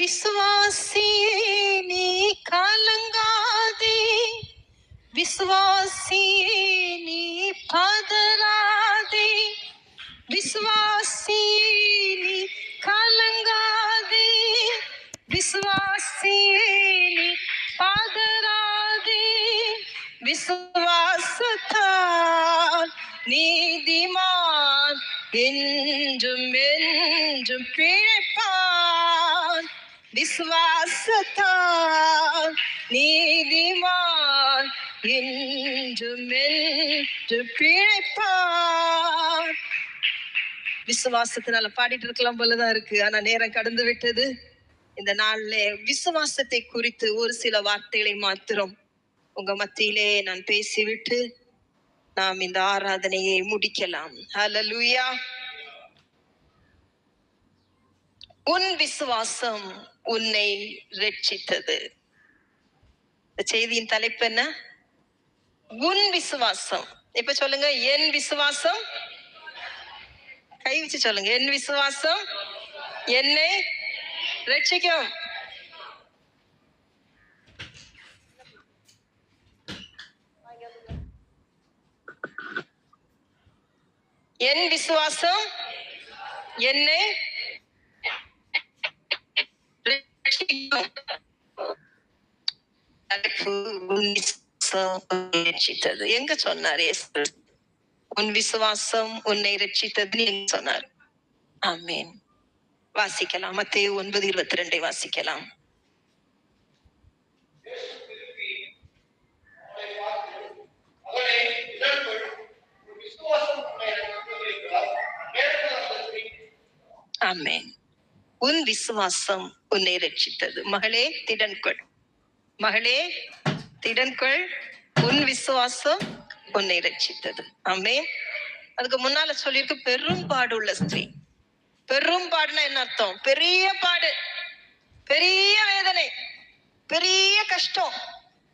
വിശ്വാസിയേനി കാലങ്കാതെ വിശ്വാസിയേനി പതരാതെ വിശ്വാസിയേനി കാലങ്കാതെ വിശ്വാസിയേനി പതരാതെ വിശ്വാസത്താൽ നീതിമാൻ എഞ്ചും എഞ്ചും പിഴ விசுவாசத்தால் நீதிமான் என்றும் என்று விசுவாசத்தினால பாடிட்டு இருக்கலாம் போலதான் இருக்கு. ஆனா நேரம் கடந்து விட்டது. இந்த நாள்ல விசுவாசத்தை குறித்து ஒரு சில வார்த்தைகளை மாத்திரம் உங்க மத்தியிலே நான் பேசிவிட்டு நாம் இந்த ஆராதனையை முடிக்கலாம். ஹalleluya உன் விசுவாசம் உன்னை ரட்சித்தது. இந்த செய்தியின் தலைப்பு என்ன? உன் விசுவாசம். இப்ப சொல்லுங்க என் விசுவாசம்? கை வச்சு சொல்லுங்க என் விசுவாசம்? என்னை ரட்சிக்கும். என் விசுவாசம்? என்னை ரட்சிக்கும். தலைப்பு, உன் விசுவாசம் உன்னை ரட்சித்தது. எங்க சொன்னார் உன் விசுவாசம் உன்னை ரட்சித்தது எங்க சொன்னார்? ஆமீன். வாசிக்கலாம் மத்திய ஒன்பது இருபத்தி ரெண்டை வாசிக்கலாம். ஆமேன். உன் விசுவாசம் உன்னை ரட்சித்தது மகளே திடன்கொள். மகளே திடன்கொள் உன் விசுவாசம் உன்னை ரட்சித்தது ஆமே அதுக்கு முன்னால சொல்லியிருக்கு பெரும் பாடுள்ள ஸ்திரீ. பெரும் பாடுனா என்ன அர்த்தம்? பெரிய பாடு. பெரிய வேதனை. பெரிய கஷ்டம்.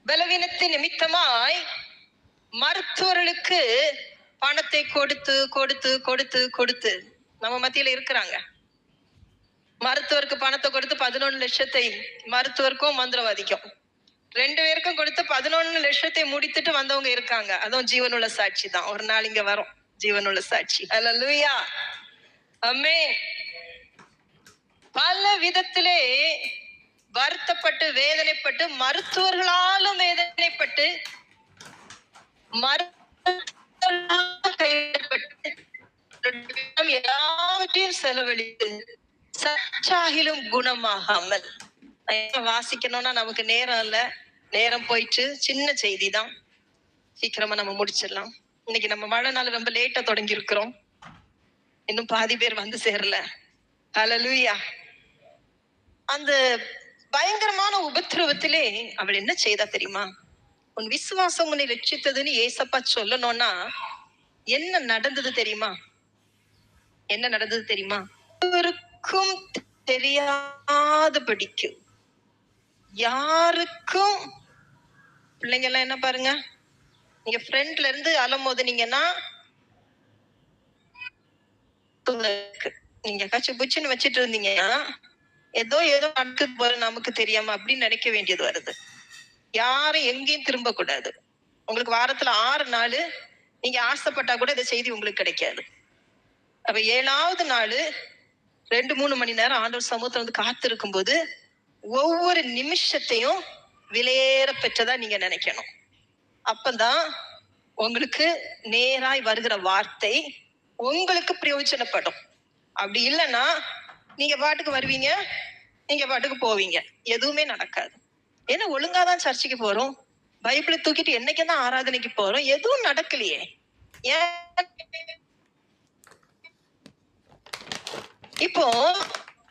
பலவீனத்தின் நிமித்தமாய் மருத்துவர்களுக்கு பணத்தை கொடுத்து கொடுத்து கொடுத்து கொடுத்து நம்ம மத்தியில இருக்கிறாங்க. மருத்துவருக்கு பணத்தை கொடுத்து பதினொன்று லட்சத்தை மருத்துவருக்கும் மந்திரவாதிக்கும் ரெண்டு பேருக்கும் கொடுத்து பதினொன்னு லட்சத்தை முடித்துட்டு வந்தவங்க இருக்காங்க. அதுவும் ஜீவனுள்ள சாட்சி தான். ஒரு நாள் இங்க வரும். ஜீவனுள்ள சாட்சி. அல்லேலூயா அம்மே பல விதத்திலே வருத்தப்பட்டு வேதனைப்பட்டு மருத்துவர்களாலும் வேதனைப்பட்டு மருத்துவர்களாலும் கைவிடப்பட்டு எல்லாவற்றையும் செலவழித்து சச்சாகிலும் குணமாகாமல். வாசிக்கணும்னா நமக்கு நேரம் இல்ல. நேரம் போயிட்டு சின்ன செய்தி தான் சீக்கிரமா நம்ம முடிச்சிடலாம். இன்னைக்கு நம்ம மழை நாள் ரொம்ப லேட்டா தொடங்கி இருக்கிறோம். இன்னும் பாதி பேர் வந்து சேரல. ஹalleluya. அந்த பயங்கரமான உபத்திரவத்திலே அவள் என்ன செய்தா தெரியுமா? உன் விசுவாசம் உன்னை ரட்சித்ததுன்னு ஏசப்பா சொல்லணும்னா என்ன நடந்தது தெரியுமா? என்ன நடந்தது தெரியுமா? தெரியாதபடிக்கு யாருக்கும் பிள்ளைங்க எல்லாம் என்ன பாருங்க நீங்க ஃப்ரண்ட்ல இருந்து அலமோதுனீங்கன்னா இருக்கு. நீங்க கச்சு புச்சுன்னு வச்சிட்டு இருந்தீங்கன்னா ஏதோ ஏதோ நடக்குது போல நமக்கு தெரியாம அப்படின்னு நினைக்க வேண்டியது வருது. யாரும் எங்கேயும் திரும்ப கூடாது உங்களுக்கு வாரத்துல ஆறு நாள் நீங்க ஆசைப்பட்டா கூட இந்த செய்தி உங்களுக்கு கிடைக்காது. அப்ப ஏழாவது நாள் ரெண்டு மூணு மணி நேரம் ஆண்டவர் சமூகத்துல வந்து காத்திருக்கும் போது ஒவ்வொரு நிமிஷத்தையும் விலையேற பெற்றதா நீங்க நினைக்கணும். அப்பதான் உங்களுக்கு நேராய் வருகிற வார்த்தை உங்களுக்கு பிரயோஜனப்படும். அப்படி இல்லைன்னா நீங்க பாட்டுக்கு வருவீங்க நீங்க பாட்டுக்கு போவீங்க. எதுவுமே நடக்காது. ஏன்னா ஒழுங்காதான் சர்ச்சைக்கு போறோம். பைபிளை தூக்கிட்டு என்னைக்கு தான் ஆராதனைக்கு போறோம்? எதுவும் நடக்கலையே. ஏன் இப்போ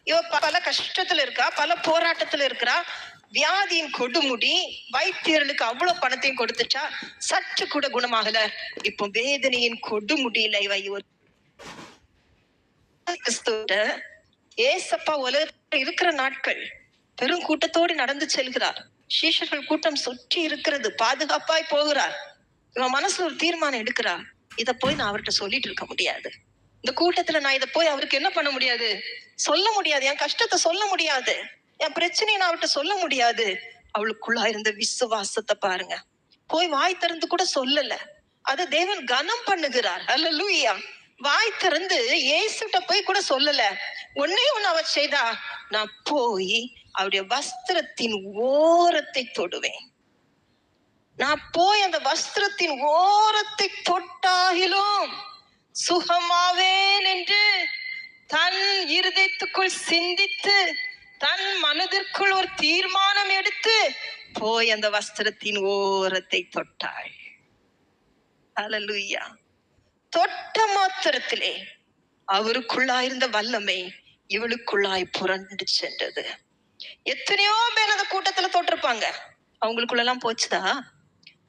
இவ பல கஷ்டத்துல இருக்கா பல போராட்டத்துல இருக்கிறா. வியாதியின் கொடுமுடி வைத்தியர்களுக்கு அவ்வளவு பணத்தையும் கொடுத்துட்டா சற்று கூட குணமாகல. இப்போ வேதனையின் கொடுமுடியில இவ ஏசப்பா உலகத்தில் இருக்கிற நாட்கள் பெரும் கூட்டத்தோடு நடந்து செல்கிறார். சீஷர்கள் கூட்டம் சுற்றி இருக்கிறது பாதுகாப்பாய் போகிறார். இவன் மனசுல ஒரு தீர்மானம் எடுக்கிறா இத போய் நான் அவர்கிட்ட சொல்லிட்டு இருக்க முடியாது. இந்த கூட்டத்துல நான் இத போய் அவருக்கு என்ன பண்ண முடியாது? சொல்ல முடியாது. என் கஷ்டத்தை சொல்ல முடியாது. என் பிரச்சனையை நான் அவர்கிட்ட சொல்ல முடியாது. அவளுக்குள்ளா இருந்த விசுவாசத்தை பாருங்க. போய் வாய் திறந்து கூட சொல்லல. அதை தேவன் கனம் பண்ணுகிறார். அல்ல லூயா வாய் திறந்து ஏசுட்ட போய் கூட சொல்லல. ஒன்னே ஒண்ணு அவ செய்தா நான் போய் அவருடைய வஸ்திரத்தின் ஓரத்தை தொடுவேன். நான் போய் அந்த வஸ்திரத்தின் ஓரத்தை தொட்டாகிலும் சுகமாவேன் என்று தன் இருதயத்துக்குள் சிந்தித்து தன் மனதிற்குள் ஒரு தீர்மானம் எடுத்து போய் அந்த வஸ்திரத்தின் ஓரத்தை தொட்டாள். அலலுயா. தொட்ட மாத்திரத்திலே அவருக்குள்ளாயிருந்த வல்லமை இவளுக்குள்ளாய் புரண்டு சென்றது. எத்தனையோ பேர் அந்த கூட்டத்துல தொட்டிருப்பாங்க. அவங்களுக்குள்ள எல்லாம் போச்சுதா?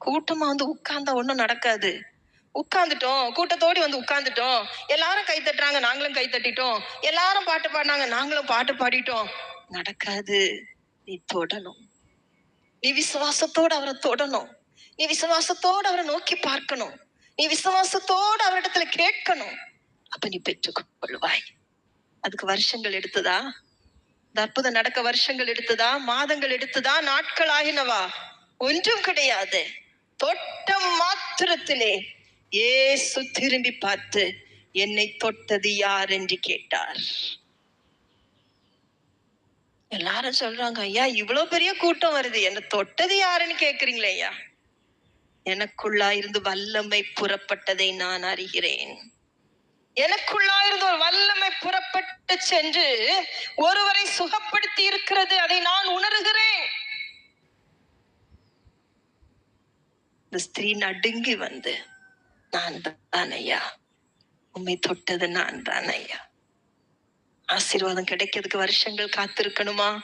கூட்டமா வந்து உட்கார்ந்தா ஒண்ணும் நடக்காது. உட்காந்துட்டோம் கூட்டத்தோடி வந்து உட்காந்துட்டோம் எல்லாரும் கை தட்டுறாங்க. நாங்களும் கை தட்டிட்டோம். எல்லாரும் பாட்டு பாடினாங்க. நாங்களும் பாட்டு பாடிட்டோம். நடக்காது. நீ தொடணும். நீ விசுவாசத்தோடு அவரை தொடணும். நீ விசுவாசத்தோடு அவரை நோக்கி பார்க்கணும். நீ விசுவாசத்தோடு அவரிடத்துல கேட்கணும். அப்ப நீ பெற்றுக்கொள்வாய் அதுக்கு வருஷங்கள் எடுத்ததா? இந்த அற்புதம் நடக்க வருஷங்கள் எடுத்ததா? மாதங்கள் எடுத்ததா? நாட்கள் ஆகினவா? ஒன்றும் கிடையாது. தோட்டம் மாத்திரத்திலே இயேசு திரும்பி பார்த்து என்னை தொட்டது யார்? என்று கேட்டார். எல்லாரும் சொல்றாங்க ஐயா இவ்வளவு பெரிய கூட்டம் வருது. என்ன தொட்டது யாருன்னு கேக்குறீங்களே ஐயா? எனக்குள்ளா இருந்து வல்லமை புறப்பட்டதை நான் அறிகிறேன். எனக்குள்ளா இருந்து ஒரு வல்லமை புறப்பட்டு சென்று ஒருவரை சுகப்படுத்தி இருக்கிறது அதை நான் உணர்கிறேன். இந்த ஸ்திரீ நடுங்கி வந்து நான் தான் ஐயா. உண்மை தொட்டது நான் தான் ஐயா. ஆசீர்வாதம் கிடைக்கிறதுக்கு வருஷங்கள் காத்திருக்கணுமா?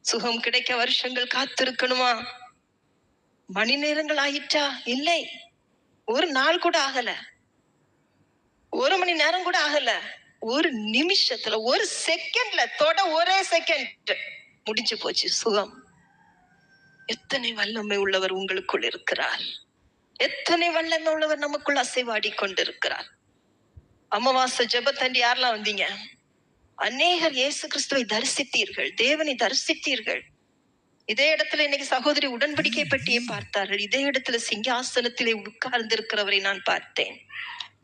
சுகம் கிடைக்க வருஷங்கள் காத்திருக்கணுமா? மணி நேரங்கள் ஆயிட்டா இல்லை. ஒரு நாள் கூட ஆகல. ஒரு மணி நேரம் கூட ஆகல. ஒரு நிமிஷத்துல ஒரு செகண்ட்ல தொட ஒரே செகண்ட். முடிஞ்சு போச்சு சுகம். எத்தனை வல்லமை உள்ளவர் உங்களுக்குள் இருக்கிறார்? எத்தனை வல்லமை உள்ளவர் நமக்குள் அசைவாடி கொண்டிருக்கிறார் அமாவாசை ஜபத்தண்டி யாரெல்லாம் வந்தீங்க? அநேகர் இயேசு கிறிஸ்துவை தரிசித்தீர்கள் தேவனை தரிசித்தீர்கள். இதே இடத்துல இன்னைக்கு சகோதரி உடன்படிக்கை பற்றியே பார்த்தார்கள். இதே இடத்துல சிங்காசனத்திலே உட்கார்ந்திருக்கிறவரை நான் பார்த்தேன்.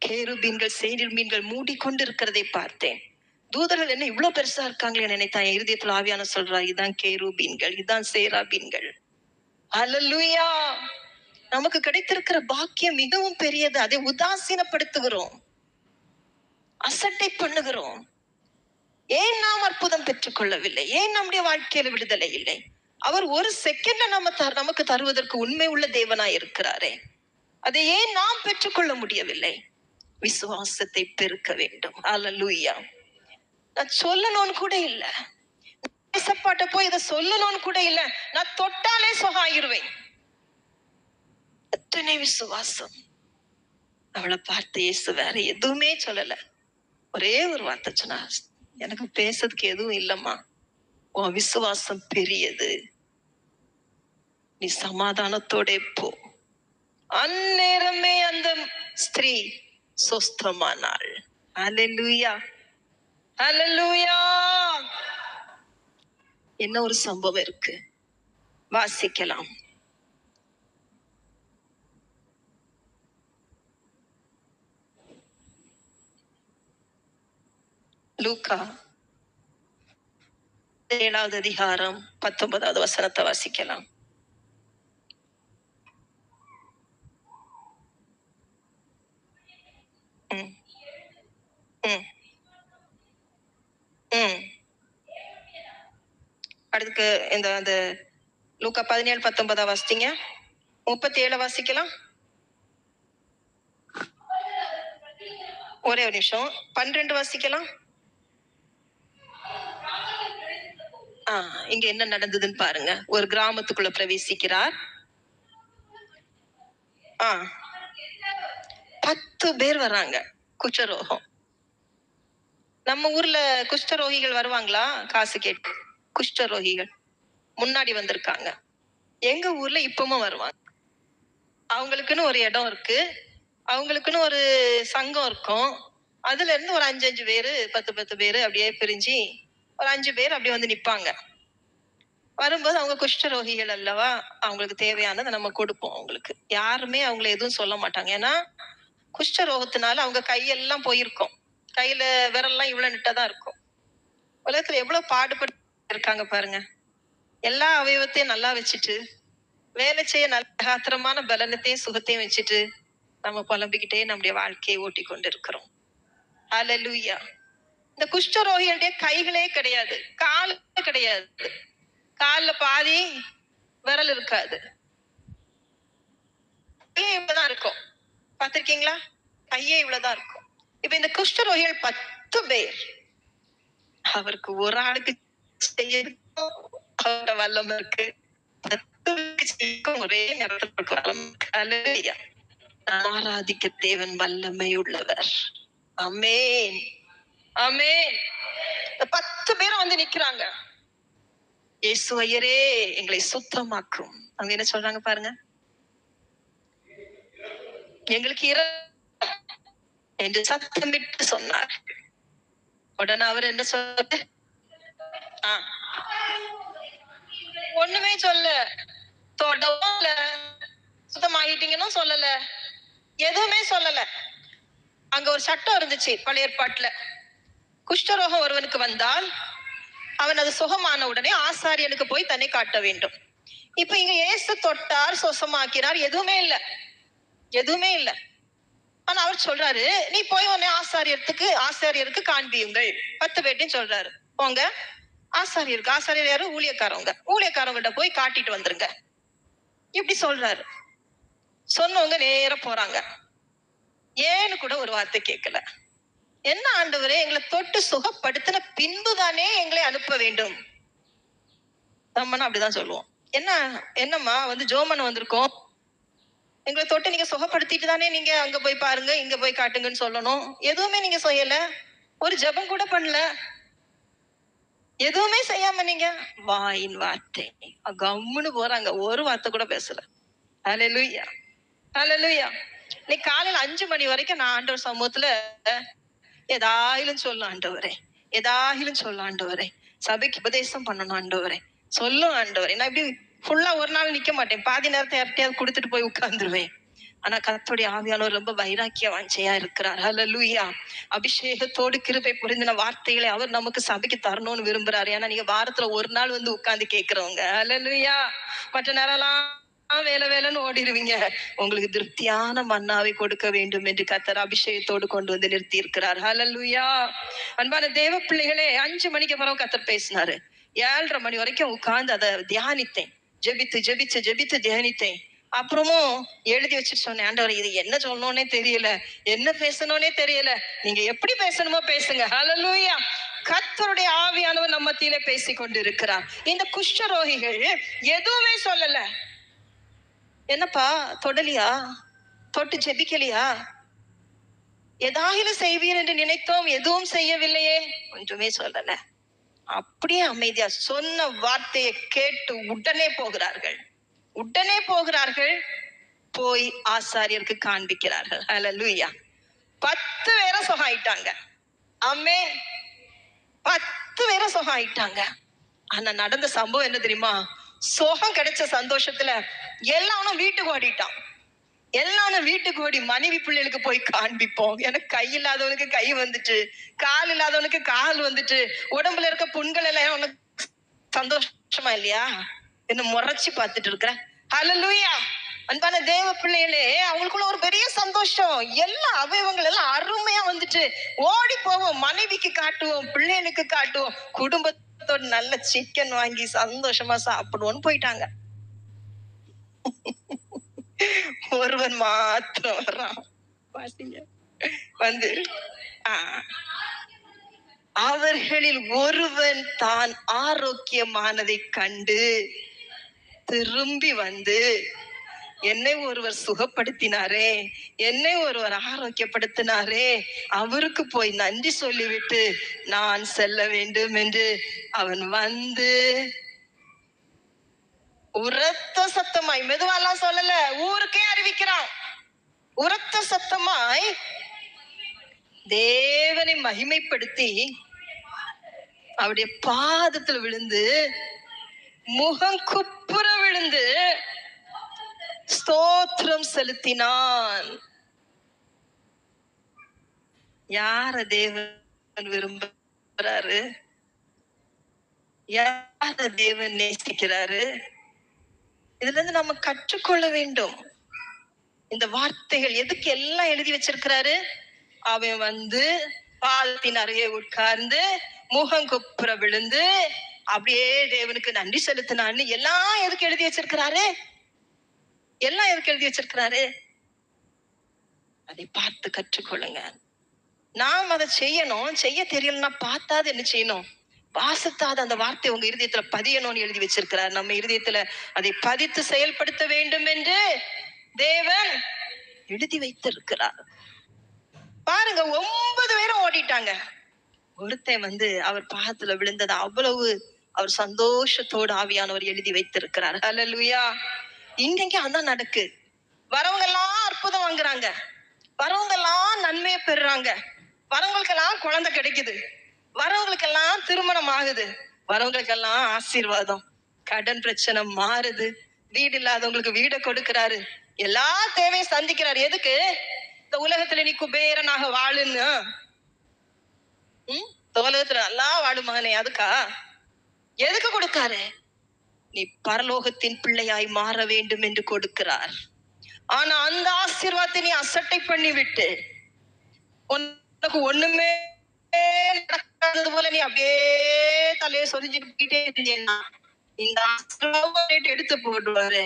கேரு மீன்கள் சேரில் மீன்கள் மூடி கொண்டிருக்கிறதை பார்த்தேன். தூதர்கள் என்ன இவ்வளவு பெருசா இருக்காங்களே நினைத்தான் இருதயத்துல ஆவியான சொல்றா இதான் இதுதான் சேரா சேராபீன்கள். அலலுயா நமக்கு கிடைத்திருக்கிற பாக்கியம் மிகவும் பெரியது. அதை உதாசீனப்படுத்துகிறோம். அசட்டை பண்ணுகிறோம். ஏன் நாம் அற்புதம் பெற்றுக்கொள்ளவில்லை ஏன் நம்முடைய வாழ்க்கையில விடுதலை இல்லை? அவர் ஒரு செகண்ட்ல நம்ம நமக்கு தருவதற்கு உண்மை உள்ள தேவனாய் இருக்கிறாரே. அதை ஏன் நாம் பெற்றுக்கொள்ள முடியவில்லை? விசுவாசத்தை பெருக்க வேண்டும். அல்லேலூயா நான் சொல்லணும்னு கூட இல்லை. போய் இதை சொல்லணும்னு கூட இல்ல. நான் தொட்டாலே சுகாயிருவேன் எத்தனை விசுவாசம். அவளை பார்த்து இயேசு வேற எதுவுமே சொல்லல. ஒரே ஒரு வார்த்தை சொன்னா எனக்கு பேசுறதுக்கு எதுவும் இல்லம்மா. உன் விசுவாசம் பெரியது. நீ சமாதானத்தோட போ. அந்நேரமே அந்த ஸ்திரீ சொஸ்தமானாள். அலலூயா அலலூயா என்ன ஒரு சம்பவம் இருக்கு. வாசிக்கலாம். லூக்கா ஏழாவது அதிகாரம் பத்தொன்பதாவது வசனத்தை வாசிக்கலாம். அடுத்து இந்த அந்த லூக்கா பதினேழு பத்தொன்பதா வாசித்தீங்க முப்பத்தி ஏழு வாசிக்கலாம். ஒரே ஒரு நிமிஷம். பன்னிரெண்டு வாசிக்கலாம். ஆ இங்க என்ன நடந்ததுன்னு பாருங்க. ஒரு கிராமத்துக்குள்ள பிரவேசிக்கிறார். ஆ பத்து பேர் வராங்க குஷ்டரோகம். நம்ம ஊர்ல குஷ்டரோகிகள் வருவாங்களா? காசு கேட்டு. குஷ்டரோகிகள். முன்னாடி வந்திருக்காங்க. எங்க ஊர்ல இப்பவும் வருவாங்க. அவங்களுக்குன்னு ஒரு இடம் இருக்கு. அவங்களுக்குன்னு ஒரு சங்கம் இருக்கும். அதுல இருந்து ஒரு அஞ்சு அஞ்சு பேரு பத்து பத்து பேரு அப்படியே பிரிஞ்சு ஒரு அஞ்சு பேர் அப்படி வந்து நிப்பாங்க. வரும்போது அவங்க குஷ்டரோகிகள் அல்லவா? அவங்களுக்கு தேவையானதை நம்ம கொடுப்போம் அவங்களுக்கு. யாருமே அவங்கள எதுவும் சொல்ல மாட்டாங்க. ஏன்னா குஷ்டரோகத்தினால அவங்க கையெல்லாம் போயிருக்கும். கையில விரல்லாம் இவ்வளவு நிட்டதா இருக்கும். உலகத்துல எவ்வளவு பாடுபட்டு இருக்காங்க பாருங்க. எல்லா அவயவத்தையும் நல்லா வச்சுட்டு வேலை செய்ய நல்ல காத்திரமான பலனத்தையும் சுகத்தையும் வச்சுட்டு நம்ம புலம்பிக்கிட்டே நம்முடைய வாழ்க்கையை ஓட்டி கொண்டு இருக்கிறோம் அலலூயா இந்த குஷ்டரோகிகளுடைய கைகளே கிடையாது கால் கிடையாது. கால்ல பாதி விரல் இருக்காது. கையே இவ்வளவுதான் இருக்கும். பார்த்திருக்கீங்களா? கையே இவ்வளவுதான் இருக்கும். இப்ப இந்த குஷ்டரோகிகள் பத்து பேர். அவருக்கு ஒரு ஆளுக்கு செய்யறதுக்கும் அவரோட வல்லம் இருக்கு. ஒரே நேரத்தில் ஆராதிக்க தேவன் வல்லமை உள்ளவர். அமேன் ஆமே பத்து பேரும் வந்து நிக்கிறாங்க. இயேசு ஐயரே எங்களை சுத்தமாக்கும். அவங்க என்ன சொல்றாங்க பாருங்க. எங்களுக்கு இர என்று சத்தமிட்டு சொன்னார். உடனே அவர் என்ன சொல்ல ஆஹ் ஒண்ணுமே சொல்ல. தொடல இல்ல சுத்தமாகிட்டீங்கன்னு சொல்லல. எதுவுமே சொல்லல. அங்க ஒரு சட்டம் இருந்துச்சு பழைய ஏற்பாட்டுல. குஷ்டரோகம் ஒருவனுக்கு வந்தால் அவன் அது சுகமான உடனே ஆசாரியனுக்கு போய் தன்னை காட்ட வேண்டும். இப்ப இங்க இயேசு தொட்டார் சொசமாக்கினார் எதுவுமே இல்ல. எதுவுமே இல்ல. ஆனா அவர் சொல்றாரு நீ போய் உடனே ஆசாரியத்துக்கு ஆசாரியருக்கு காண்பியுங்கள். பத்து பேட்டின்னு சொல்றாரு. போங்க. ஆசாரியருக்கு ஆசாரியர் யாரு? ஊழியக்காரவங்க. ஊழியக்காரவங்கிட்ட போய் காட்டிட்டு வந்துருங்க. இப்படி சொல்றாரு. சொன்னவங்க நேரா போறாங்க. ஏன்னு கூட ஒரு வார்த்தை கேட்கல என்ன ஆண்டவரே எங்களை தொட்டு சுகப்படுத்தின பின்புதானே எங்களை அனுப்ப வேண்டும்? நம்மனா அப்படிதான் சொல்லுவோம் என்ன என்னம்மா வந்து ஜோமன் வந்திருக்கோம். எங்களை தொட்டு நீங்க சுகப்படுத்திட்டு தானே நீங்க அங்க போய் பாருங்க இங்க போய் காட்டுங்கன்னு சொல்லணும். எதுவுமே நீங்க செய்யல. ஒரு ஜெபம் கூட பண்ணல. எதுவுமே செய்யாம நீங்க வாயின் வார்த்தை. கம்முன்னு போறாங்க. ஒரு வார்த்தை கூட பேசல. ஹalleluya ஹalleluya நீ காலையில அஞ்சு மணி வரைக்கும் நான் ஆண்டவர் சமூகத்துல ஏதாயிலும் சொல்லும் ஆண்டவரே. ஏதாயிலும் சொல்லும் ஆண்டவரே. சபைக்கு உபதேசம் பண்ணணும் ஆண்டவரே. சொல்லும் ஆண்டவரே. நான் இப்படி ஃபுல்லா ஒரு நாள் நிக்க மாட்டேன். பாதி நேரத்தை யார்கிட்டயாவது கொடுத்துட்டு போய் உட்கார்ந்துருவேன். ஆனா கத்தோடைய ஆவியானவர் ரொம்ப வைராக்கிய வாஞ்சையா இருக்கிறார். ஹalleluya அபிஷேகத்தோடு கிருபை புரிந்தின வார்த்தைகளை அவர் நமக்கு சபைக்கு தரணும்னு விரும்புறாரு. ஏன்னா நீங்க வாரத்துல ஒரு நாள் வந்து உட்கார்ந்து கேக்குறவங்க. லூயா மற்ற நேரம்லாம் வேலை வேலைன்னு ஓடிடுவீங்க உங்களுக்கு திருப்தியான மன்னாவை கொடுக்க வேண்டும் என்று கத்தர் அபிஷேகத்தோடு கொண்டு வந்து நிறுத்தி இருக்கிறார் ஹலல்லுயா அன்பான தேவ பிள்ளைகளே அஞ்சு மணிக்கு அப்புறம் கத்தர் பேசினாரு. ஏழரை மணி வரைக்கும் உட்கார்ந்து அதை தியானித்தேன். ஜெபித்து ஜெபித்து ஜெபித்து தியானித்தேன். அப்புறமும் எழுதி வச்சுட்டு சொன்னேன் ஆண்டவர் இது என்ன சொல்லணும்னே தெரியல. என்ன பேசணும்னே தெரியல. நீங்க எப்படி பேசணுமோ பேசுங்க. ஹலலூயா கத்தருடைய ஆவியானவர் நம்ம மத்தியில பேசி கொண்டு இருக்கிறார் இந்த குஷ்டரோகிகள் எதுவுமே சொல்லல. என்னப்பா தொடலியா? தொட்டு ஜெபிக்கலையா? ஏதாயிலும் செய்வீர் என்று நினைத்தோம் எதுவும் செய்யவில்லையே ஒன்றுமே சொல்லல. அப்படியே அமைதியா சொன்ன வார்த்தையை கேட்டு உடனே போகிறார்கள். உடனே போகிறார்கள். போய் ஆசாரியருக்கு காண்பிக்கிறார்கள். ஹalleluya பத்து பேரை சுகாயிட்டாங்க. அம்மே பத்து பேரை சுகாயிட்டாங்க. ஆனா நடந்த சம்பவம் என்ன தெரியுமா? சோகம் கிடைச்ச சந்தோஷத்துல எல்லாரும் வீட்டுக்கு ஓடிட்டான். எல்லாரும் வீட்டுக்கு ஓடி மனைவி பிள்ளைகளுக்கு போய் காண்பிப்போம். எனக்கு கை இல்லாதவனுக்கு கை வந்துட்டு கால் இல்லாதவனுக்கு கால் வந்துட்டு உடம்புல இருக்க புண்கள் எல்லாம் உனக்கு சந்தோஷமா இல்லையா? என்ன முறைச்சு பார்த்துட்டு இருக்கிற? ஹalleluya அன்பான தேவ பிள்ளைகளே அவங்களுக்குள்ள ஒரு பெரிய சந்தோஷம். எல்லா அவயவங்கள் எல்லாம் அருமையா வந்துட்டு ஓடி போவோம். மனைவிக்கு காட்டுவோம் பிள்ளைகளுக்கு காட்டுவோம். குடும்பத்தோட நல்ல சிக்கன் வாங்கி சந்தோஷமா சாப்பிடுவோம்னு போயிட்டாங்க. ஒருவன் மாத்திரம் வர்றான் வந்து அவர்களில் ஒருவன் தான் ஆரோக்கியமானதை கண்டு திரும்பி வந்து என்னை ஒருவர் சுகப்படுத்தினாரே என்னை ஒருவர் ஆரோக்கியப்படுத்தினாரே அவருக்கு போய் நன்றி சொல்லிவிட்டு நான் செல்ல வேண்டும் என்று அவன் வந்து உரத்த சத்தமாய் மெதுவாலாம் சொல்லல ஊருக்கே அறிவிக்கிறான். உரத்த சத்தமாய் தேவனை மகிமைப்படுத்தி அவருடைய பாதத்துல விழுந்து முகம் குப்புற விழுந்து ஸ்தோத்திரம் செலுத்தினான். யார தேவன் விரும்புறாரு? யார தேவன் நேசிக்கிறாரு? இதுல இருந்து நம்ம கற்றுக்கொள்ள வேண்டும். இந்த வார்த்தைகள் எதுக்கு எல்லாம் எழுதி வச்சிருக்கிறாரு? அவன் வந்து பாலத்தின் அருகே உட்கார்ந்து முகம் குப்புற விழுந்து அப்படியே தேவனுக்கு நன்றி செலுத்தினான்னு எல்லாம் எதுக்கு எழுதி வச்சிருக்கிறாரு? எல்லாம் எதுக்கு எழுதி வச்சிருக்கிறாரு? அதை பார்த்து கற்றுக்கொள்ளுங்க. நாம் அதை செய்யணும். செய்ய தெரியலன்னா பார்த்தாது என்ன செய்யணும்? வாசத்தாத அந்த வார்த்தை உங்க இருதயத்துல பதியணும்னு எழுதி வச்சிருக்கிறார். நம்ம இருதயத்துல அதை பதித்து செயல்படுத்த வேண்டும் என்று தேவன் எழுதி வைத்திருக்கிறார். பாருங்க ஒன்பது பேரும் ஓடிட்டாங்க. ஒருத்தன் வந்து அவர் பாகத்துல விழுந்தது அவ்வளவு அவர் சந்தோஷத்தோடு ஆவியானவர் எழுதி வைத்திருக்கிறார். ஹalleluya இங்கங்க அதான் நடக்கு. வரவங்க எல்லாம் அற்புதம் வாங்குறாங்க. வரவங்க எல்லாம் நன்மையை பெறுறாங்க. வரவங்களுக்கெல்லாம் குழந்தை கிடைக்குது. வரவங்களுக்கெல்லாம் திருமணம் ஆகுது. வரவங்களுக்கெல்லாம் ஆசீர்வாதம். கடன் பிரச்சனை மாறுது. வீடு இல்லாதவங்களுக்கு வீடை கொடுக்கிறாரு. எல்லா தேவையும் சந்திக்கிறாரு. எதுக்கு? இந்த உலகத்துல நீ குபேரனாக வாழுன்னு. உம் இந்த உலகத்துல நல்லா வாழும் மகனே அதுக்கா? எதுக்கு கொடுக்காரு? நீ பரலோகத்தின் பிள்ளையாய் மாற வேண்டும் என்று கொடுக்கிறார். ஆனா அந்த ஆசீர்வாதத்தை நீ அசட்டை பண்ணி விட்டு உனக்கு ஒண்ணுமே நடக்காதது போல நீ அப்படியே தலையை சொரிஞ்சுட்டு போயிட்டே இருந்தேன்னா இந்த ஆசீர்வாதம் எடுத்து போடுவாரு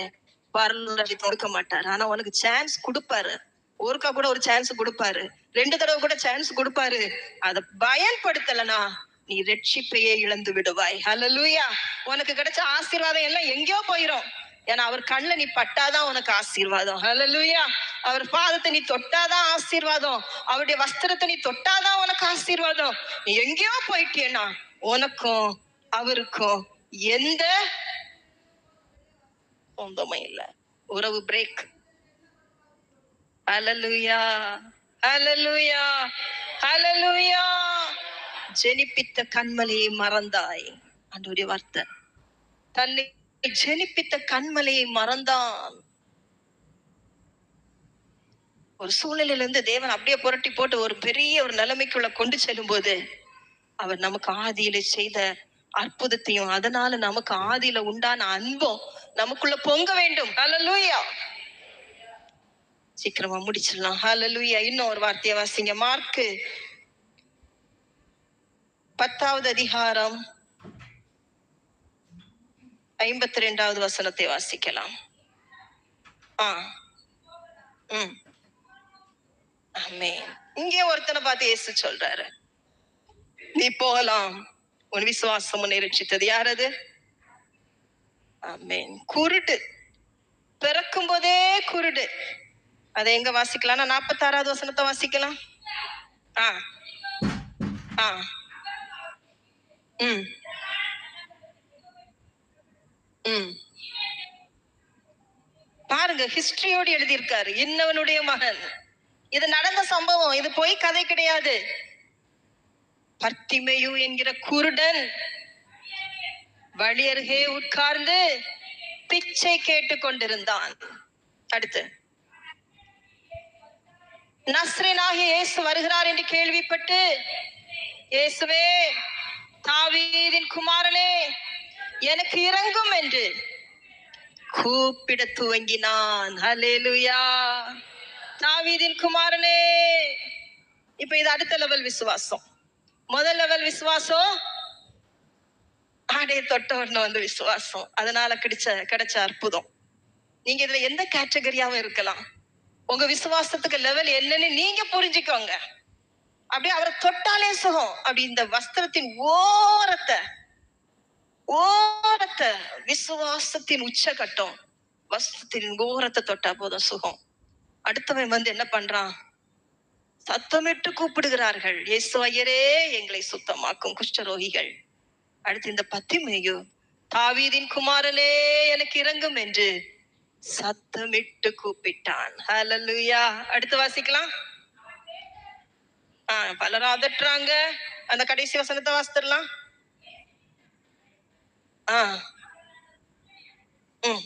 அப்படி கொடுக்க மாட்டாரு ஆனா உனக்கு சான்ஸ் கொடுப்பாரு ஒருக்கா கூட ஒரு சான்ஸ் கொடுப்பாரு ரெண்டு தடவை கூட சான்ஸ் கொடுப்பாரு அத பயன்படுத்தலனா நீ ரட்சிப்பையே இழந்து விடுவாய் ஹலலூயா உனக்கு கிடைச்ச ஆசீர்வாதம் எல்லாம் எங்கேயோ போயிரும் ஏன்னா அவர் கண்ணுல நீ பட்டாதான் உனக்கு ஆசீர்வாதம். ஹalleluya அவர் பாதத்தை நீ தொட்டாதான் ஆசீர்வாதம். அவருடைய வஸ்திரத்தை நீ தொட்டாதான் உனக்கு ஆசீர்வாதம். நீ எங்கேயோ போயிட்டேனா உனக்கும் அவருக்கும் எந்த சொந்தமும் இல்ல. உறவு பிரேக் அலலுயா அலலுயா அலலுயா ஜெனிப்பித்த கண்மலையை மறந்தாய். அன்றைய வார்த்தை. தன்னை ஜெனிப்பித்த கண்மலையை மறந்தான். ஒரு சூழ்நிலையில இருந்து தேவன் அப்படியே புரட்டி போட்டு ஒரு பெரிய ஒரு நிலைமைக்குள்ள கொண்டு செல்லும் போது அவர் நமக்கு ஆதியில செய்த அற்புதத்தையும் அதனால நமக்கு ஆதியில உண்டான அன்பும் நமக்குள்ள பொங்க வேண்டும். ஹalleluya சீக்கிரமா முடிச்சிடலாம். ஹalleluya இன்னும் ஒரு வார்த்தையை வாசிங்க. மார்க்கு பத்தாவது அதிகாரம். ஐம்பத்தி ரெண்டாவது வசனத்தை வாசிக்கலாம். ஆ. ம். ஆமென். இங்கே ஒருத்தனை பார்த்து இயேசு சொல்றாரு. நீ போகலாம். உன் விசுவாசம் நிரட்சித்தது யாரது யார் அது? குருடு. பிறக்கும் போதே குருடு. அதை எங்க வாசிக்கலாம்? நாற்பத்தாறாவது வசனத்தை வாசிக்கலாம். ஆ. ஆ. உம் ம். பாருங்க ஹிஸ்டரியோடு எழுதியிருக்காரு. இன்னவனுடைய மகன். இது நடந்த சம்பவம். இது பொய் கதை கிடையாது. பர்த்திமையு என்கிற குருடன் வழி அருகே உட்கார்ந்து பிச்சை கேட்டு கொண்டிருந்தான். அடுத்து. நஸ்ரேனாகிய இயேசு வருகிறார் என்று கேள்விப்பட்டு இயேசுவே தாவீதின் குமாரனே எனக்கு இறங்கும் என்று. கூப்பிட துவங்கினான். ஹalleluya தாவீதின் குமாரனே. இப்ப இது அடுத்த லெவல் விசுவாசம். முதல் லெவல் விசுவாசம் ஆடைய தொட்ட உடனே வந்து விசுவாசம். அதனால கிடைச்ச கிடைச்ச அற்புதம். நீங்க இதுல எந்த கேட்டகரியாவும் இருக்கலாம். உங்க விசுவாசத்துக்கு லெவல் என்னன்னு நீங்க புரிஞ்சுக்கோங்க. அப்படியே அவரை தொட்டாலே சுகம். அப்படி இந்த வஸ்திரத்தின் ஓரத்தை ஓரத்தை விசுவாசத்தின் உச்சகட்டம். வசத்தின் ஓரத்தை தொட்டா போதும் சுகம். அடுத்தவன் வந்து என்ன பண்றான்? சத்தமிட்டு கூப்பிடுகிறார்கள். இயேசு ஐயரே எங்களை சுத்தமாக்கும் குஷ்டரோகிகள். அடுத்து இந்த பத்திமையோ தாவீதின் குமாரனே எனக்கு இறங்கும் என்று சத்தமிட்டு கூப்பிட்டான். ஹலலுயா அடுத்து வாசிக்கலாம். ஆஹ் பலர் அதட்டுறாங்க. அந்த கடைசி வசனத்தை வாசித்துடலாம். ஆ. ம்.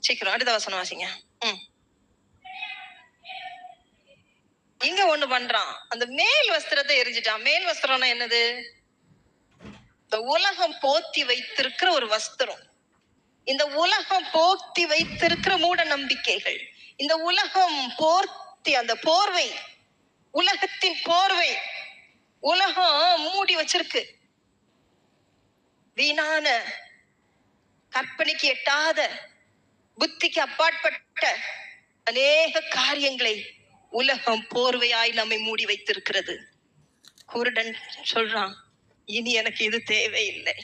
சீக்கிரம் அடுத்த வசனம் வாசிங்க. உம் இங்க ஒண்ணு பண்றான். அந்த மேல் வஸ்திரத்தை எரிஞ்சிட்டான். மேல் வஸ்திரம்னா என்னது? இந்த உலகம் போத்தி வைத்திருக்கிற ஒரு வஸ்திரம். இந்த உலகம் போர்த்தி வைத்திருக்கிற மூட நம்பிக்கைகள். இந்த உலகம் போர்த்தி அந்த போர்வை. உலகத்தின் போர்வை. உலகம் மூடி வச்சிருக்கு. வீணான கற்பனைக்கு எட்டாத புத்திக்கு அப்பாற்பட்ட அநேக காரியங்களை உலகம் போர்வையாய் நம்மை மூடி வைத்திருக்கிறது. குருடன் சொல்றான் இனி எனக்கு இது தேவையில்லை.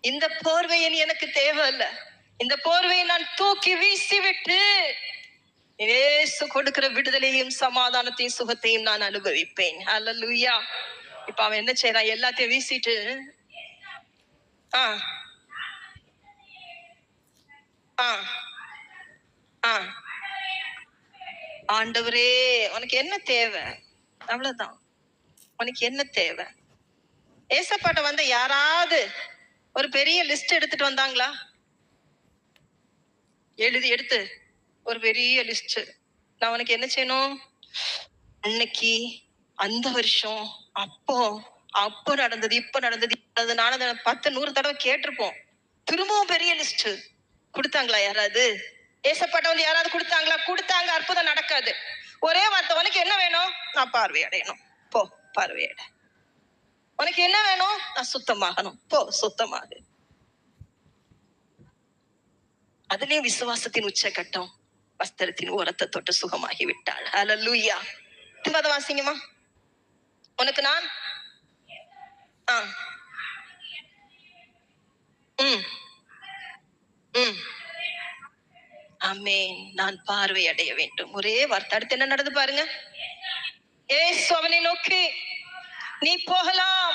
இந்த போர்வை இனி எனக்கு தேவையில்ல. இந்த போர்வையை நான் தூக்கி வீசிவிட்டு இயேசு கொடுக்கிற விடுதலையும் சமாதானத்தையும் சுகத்தையும் நான் அனுபவிப்பேன். அல்ல லூயா இப்ப அவன் என்ன செய்யறான் எல்லாத்தையும் வீசிட்டு ஆ. ஆ. ஆ. ஆண்டவரே உனக்கு என்ன தேவை? அவ்வளவுதான். உனக்கு என்ன தேவை? ஏசப்பாட்ட வந்த யாராவது ஒரு பெரிய லிஸ்ட் எடுத்துட்டு வந்தாங்களா? எழுதி எடுத்து. ஒரு பெரிய லிஸ்ட் நான் உனக்கு என்ன செய்யணும்? அன்னைக்கு அந்த வருஷம் அப்போ அப்ப நடந்தது இப்ப நடந்தது அதனால நானும் அதை பத்து நூறு தடவை கேட்டிருப்போம். திரும்பவும் பெரிய லிஸ்ட் கொடுத்தாங்களா யாராவது? ஏசப்பட்ட வந்து யாராவது கொடுத்தாங்களா? கொடுத்தாங்க அற்புதம் நடக்காது. ஒரே வார்த்தை உனக்கு என்ன வேணும்? நான் பார்வையடையணும் போ பார்வையடை உனக்கு என்ன வேணும்? நான் சுத்தமாகணும். போ சுத்தமாக. அதுலயும் விசுவாசத்தின் உச்சகட்டம் வஸ்திரத்தின் ஓரத்தை தொட்டு சுகமாகி விட்டாள். ஹalleluya திரும்ப அதை வாசிங்கம்மா. உனக்கு நான் நான் பார்வை அடைய வேண்டும். ஒரே வார்த்தை. அடுத்து என்ன நடந்து பாருங்க? ஏசு அவனை நோக்கி நீ போகலாம்.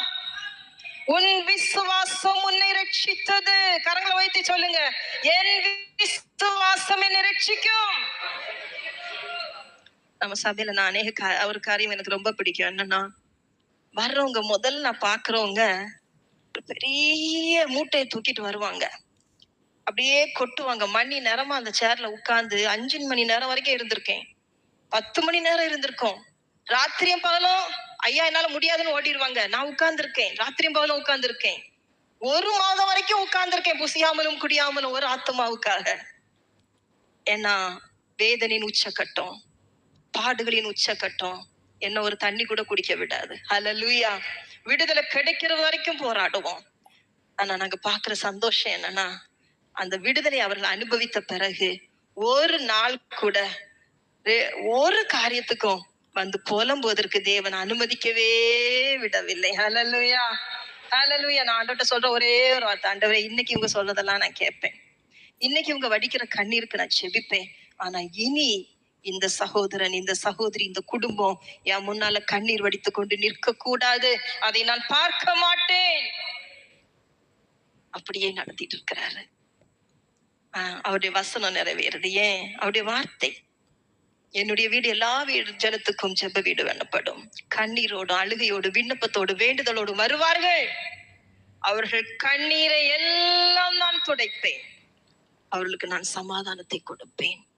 உன் விசுவாசம் உன்னை ரட்சித்தது கரங்களை வைத்து சொல்லுங்க. என் விசுவாசம் என்னை ரட்சிக்கும் நம்ம சபையில நான் அநேக ஒரு காரியம் எனக்கு ரொம்ப பிடிக்கும். என்னன்னா வர்றவங்க முதல்ல நான் பாக்குறவங்க ஒரு பெரிய மூட்டையை தூக்கிட்டு வருவாங்க. அப்படியே கொட்டுவாங்க. மணி நேரமா அந்த சேர்ல உட்காந்து அஞ்சு மணி நேரம் வரைக்கும் இருந்திருக்கேன். பத்து மணி நேரம் இருந்திருக்கோம். ராத்திரியும் பகலும் ஐயா என்னால முடியாதுன்னு ஓடிடுவாங்க. நான் உட்கார்ந்துருக்கேன். ராத்திரியும் பகலும் உட்கார்ந்துருக்கேன். ஒரு மாதம் வரைக்கும் உட்கார்ந்துருக்கேன் புசியாமலும் குடியாமலும் ஒரு ஆத்மாவுக்காக ஏன்னா வேதனின் உச்சக்கட்டம் பாடுகளின் உச்சக்கட்டம் என்ன ஒரு தண்ணி கூட குடிக்க விடாது. ஹalleluya விடுதலை கிடைக்கிற வரைக்கும் போராடுவோம். ஆனா நாங்க பாக்குற சந்தோஷம் என்னன்னா அந்த விடுதலை அவர்கள் அனுபவித்த பிறகு ஒரு நாள் கூட ஒரு காரியத்துக்கும் வந்து புலம்புவதற்கு தேவன் அனுமதிக்கவே விடவில்லை. ஹலலுயா ஹலலுயா நான் ஆண்டோட்ட சொல்ற ஒரே ஒரு வார்த்தை ஆண்டவரே இன்னைக்கு இவங்க சொல்றதெல்லாம் நான் கேட்பேன். இன்னைக்கு இவங்க வடிக்கிற கண்ணீருக்கு நான் செபிப்பேன். ஆனா இனி இந்த சகோதரன் இந்த சகோதரி இந்த குடும்பம் என் முன்னால கண்ணீர் வடித்து கொண்டு நிற்க கூடாது அதை நான் பார்க்க மாட்டேன். அப்படியே நடத்திட்டு இருக்கிறாரு. ஆஹ் அவருடைய வசனம் நிறைவேறது. ஏன்? அவருடைய வார்த்தை. என்னுடைய வீடு எல்லா வீடு ஜனத்துக்கும் ஜெப வீடு எனப்படும் கண்ணீரோடு அழுகையோடு விண்ணப்பத்தோடு வேண்டுதலோடு வருவார்கள். அவர்கள் கண்ணீரை எல்லாம் நான் துடைப்பேன். அவர்களுக்கு நான் சமாதானத்தை கொடுப்பேன்.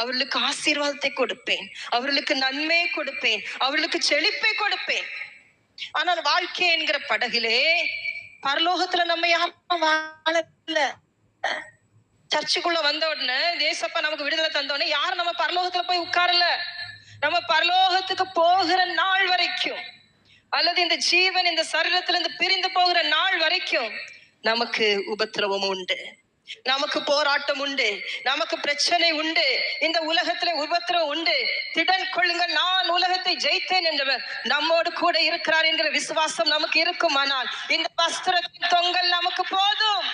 அவர்களுக்கு ஆசீர்வாதத்தை கொடுப்பேன். அவர்களுக்கு நன்மை கொடுப்பேன். அவர்களுக்கு செழிப்பை கொடுப்பேன். ஆனால் வாழ்க்கை என்கிற படகிலே பரலோகத்துல நம்ம யாரும் வாழல. சர்ச்சுக்குள்ள வந்த உடனே தேசப்பா நமக்கு விடுதலை தந்த உடனே யாரும் நம்ம பரலோகத்துல போய் உட்காரல. நம்ம பரலோகத்துக்கு போகிற நாள் வரைக்கும் அல்லது இந்த ஜீவன் இந்த சரீரத்துல இருந்து பிரிந்து போகிற நாள் வரைக்கும் நமக்கு உபத்திரவம் உண்டு. நமக்கு போராட்டம் உண்டு. நமக்கு பிரச்சனை உண்டு. இந்த உலகத்துல உபத்திரம் உண்டு. திடன் கொள்ளுங்கள் நான் உலகத்தை ஜெயித்தேன் என்றவர் நம்மோடு கூட இருக்கிறார் என்கிற விசுவாசம் நமக்கு இருக்குமானால் இந்த வஸ்திரத்தின் தொங்கல் நமக்கு போதும்.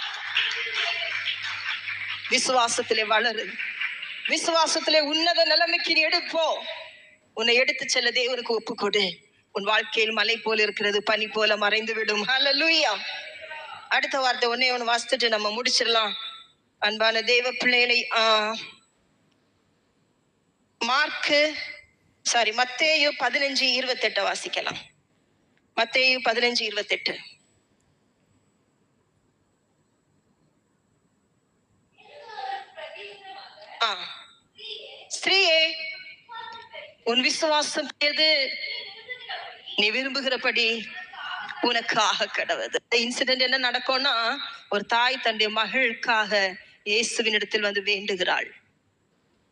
விசுவாசத்திலே வளரு. விசுவாசத்திலே உன்னத நிலைமைக்கு நீ எடுப்போ. உன்னை எடுத்து செல்ல தேவனுக்கு ஒப்பு கொடு உன் வாழ்க்கையில் மலை போல இருக்கிறது பனி போல மறைந்து விடும் ஹalleluya அடுத்த வார்த்தை ஒன்னே ஒன்று வாசித்துட்டு நம்ம முடிச்சிடலாம். அன்பான தேவ பிள்ளைகளை மார்க்கு சாரி மத்தேயு பதினஞ்சு இருபத்தெட்டை வாசிக்கலாம். மத்தேயு பதினஞ்சு இருபத்தெட்டு. ஸ்திரீயே உன் விசுவாசம் எது? நீ விரும்புகிறபடி உனக்காக கடவுது இந்த இன்சிடென்ட் என்ன நடக்கும்னா ஒரு தாய் தன்னுடைய மகளுக்காக இயேசுவின் இடத்தில் வந்து வேண்டுகிறாள்.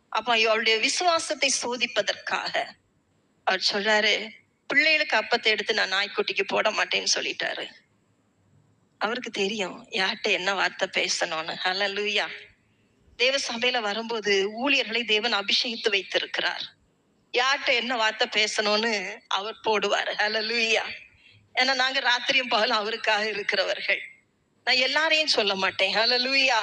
அப்ப அவளுடைய விசுவாசத்தை சோதிப்பதற்காக அவர் சொல்றாரு பிள்ளைகளுக்கு அப்பத்தை எடுத்து நான் நாய்க்குட்டிக்கு போட மாட்டேன்னு சொல்லிட்டாரு. அவருக்கு தெரியும் யார்கிட்ட என்ன வார்த்தை பேசணும்னு. ஹalleluya. தேவ சபையில வரும்போது ஊழியர்களை தேவன் அபிஷேகித்து வைத்திருக்கிறார். யார்கிட்ட என்ன வார்த்தை பேசணும்னு அவர் போடுவார். ஹalleluya. ஏன்னா நாங்க ராத்திரியும் பகலும் அவருக்காக இருக்கிறவர்கள். நான் எல்லாரையும் சொல்ல மாட்டேன். ஹalleluya.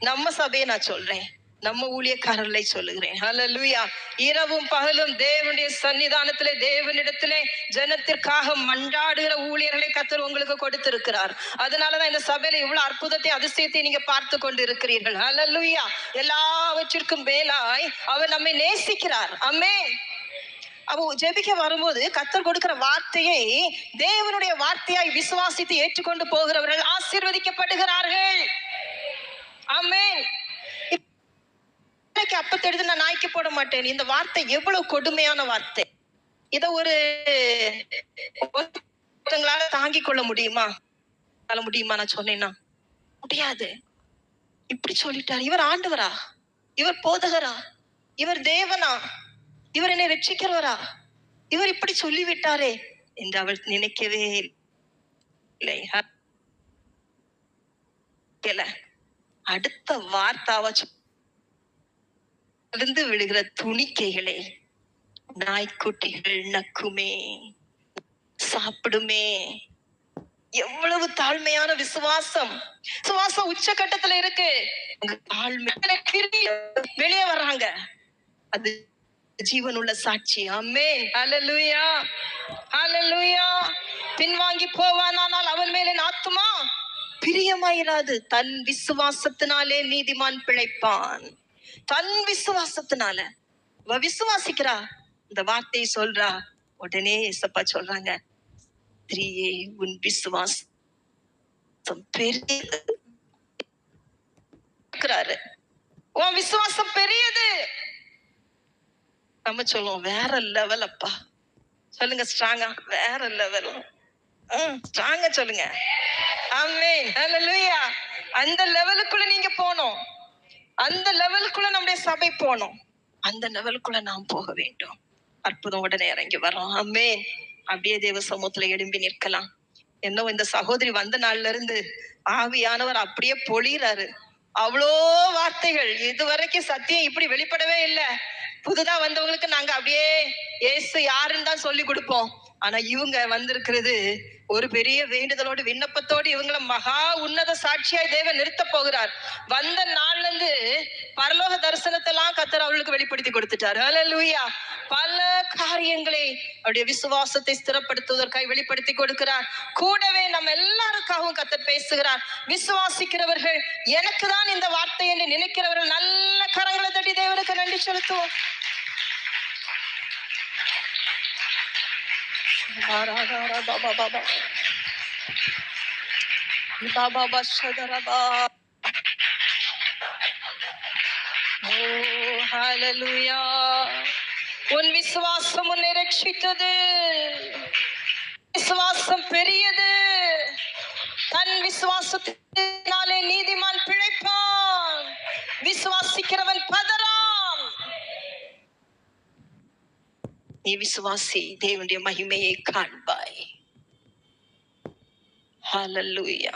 நம்ம சபையை நான் சொல்றேன். நம்ம ஊழியக்காரர்களை சொல்லுகிறேன். ஹalleluya இரவும் பகலும் தேவனுடைய சன்னிதானத்திலே தேவனிடத்திலே ஜனத்திற்காக மண்டாடுகிற ஊழியர்களை கத்தர் உங்களுக்கு கொடுத்திருக்கிறார். அதனாலதான் இந்த சபையில இவ்வளவு அற்புதத்தை அதிசயத்தை நீங்க பார்த்து கொண்டு இருக்கிறீர்கள் ஹalleluya எல்லாவற்றிற்கும் மேலாய் அவர் நம்மை நேசிக்கிறார். அம்மே அப்போ ஜெபிக்க வரும்போது கத்தர் கொடுக்கிற வார்த்தையை தேவனுடைய வார்த்தையாய் விசுவாசித்து ஏற்றுக்கொண்டு போகிறவர்கள் ஆசீர்வதிக்கப்படுகிறார்கள். ஆமென். அப்பத்தை எடுத்து நான் நாய்க்கு போட மாட்டேன். இந்த வார்த்தை எவ்வளவு கொடுமையான வார்த்தை. இத ஒரு ஒருத்தங்களால தாங்கிக் கொள்ள முடியுமா? கொள்ள முடியுமா நான் சொன்னேன்னா? முடியாது. இப்படி சொல்லிட்டார். இவர் ஆண்டவரா? இவர் போதகரா? இவர் தேவனா? இவர் என்னை ரட்சிக்கிறவரா? இவர் இப்படி சொல்லிவிட்டாரே என்று அவள் நினைக்கவே இல்லை. கேள. அடுத்த வார்த்தாவ இருந்து விழுகிற துணிக்கைகளே நாய்க்குட்டிகள் நக்குமே சாப்பிடுமே. எவ்வளவு தாழ்மையான விசுவாசம். விசுவாசம் உச்சகட்டத்துல இருக்கு. வெளியே வர்றாங்க. அது ஜீவனுள்ள சாட்சி. அமேன் அலலுயா அலலுயா பின்வாங்கி போவானானால் அவன் மேலே நாத்துமா? ஆத்துமா பிரியமாயிராது. தன் விசுவாசத்தினாலே நீதிமான் பிழைப்பான். தன் விசுவாசத்தினால. அவ விசுவாசிக்கிறா. இந்த வார்த்தையை சொல்றா. உடனே ஏசப்பா சொல்றாங்க. ஸ்திரீயே உன் விசுவாசம் பெரியது. உன் விசுவாசம் பெரியது. நம்ம சொல்லுவோம் வேற லெவல் அப்பா. சொல்லுங்க ஸ்ட்ராங்கா வேற லெவல் ஸ்ட்ராங்கா சொல்லுங்க. ஆமென். ஹalleluya. அந்த லெவலுக்குள்ள நீங்க போனோம் அந்த லெவலுக்குள்ள நம்முடைய சபை போனோம் அந்த லெவலுக்குள்ள நாம் போக வேண்டும். அற்புதம் உடனே இறங்கி வரோம். ஆமென். அப்படியே தேவ சமூகத்துல எழும்பி நிற்கலாம். என்னவோ இந்த சகோதரி வந்த நாள்ல இருந்து ஆவியானவர் அப்படியே பொழிறாரு அவ்வளோ வார்த்தைகள். இதுவரைக்கும் சத்தியம் இப்படி வெளிப்படவே இல்லை. புதுதா வந்தவங்களுக்கு நாங்க அப்படியே ஏசு யாருன்னு தான் சொல்லி கொடுப்போம். ஆனா இவங்க வந்திருக்கிறது ஒரு பெரிய வேண்டுதலோடு விண்ணப்பத்தோடு இவங்கள மகா உன்னத சாட்சியாய் தேவன் நிறுத்த போகிறார். வந்த நாள்ல இருந்து பரலோக தரிசனத்தை எல்லாம் கத்தர் அவளுக்கு வெளிப்படுத்தி கொடுத்துட்டாரு. ஹalleluya பல காரியங்களை அவருடைய விசுவாசத்தை ஸ்திரப்படுத்துவதற்காக வெளிப்படுத்தி கொடுக்கிறார். கூடவே நம்ம எல்லாருக்காகவும் கத்தர் பேசுகிறார். விசுவாசிக்கிறவர்கள் எனக்கு தான் இந்த வார்த்தை என்று நினைக்கிறவர்கள் நல்ல கரங்களை தட்டி தேவனுக்கு நன்றி செலுத்துவோம். உன் விசுவாசம் உன்னை ரட்சித்தது விசுவாசம் பெரியது தன் விசுவாசத்தினாலே நீதிமான் பிழைப்பான் விசுவாசிக்கிறவன் பதற நீ விசுவாசி தேவனுடைய மகிமையை காண்பாய். ஹalleluya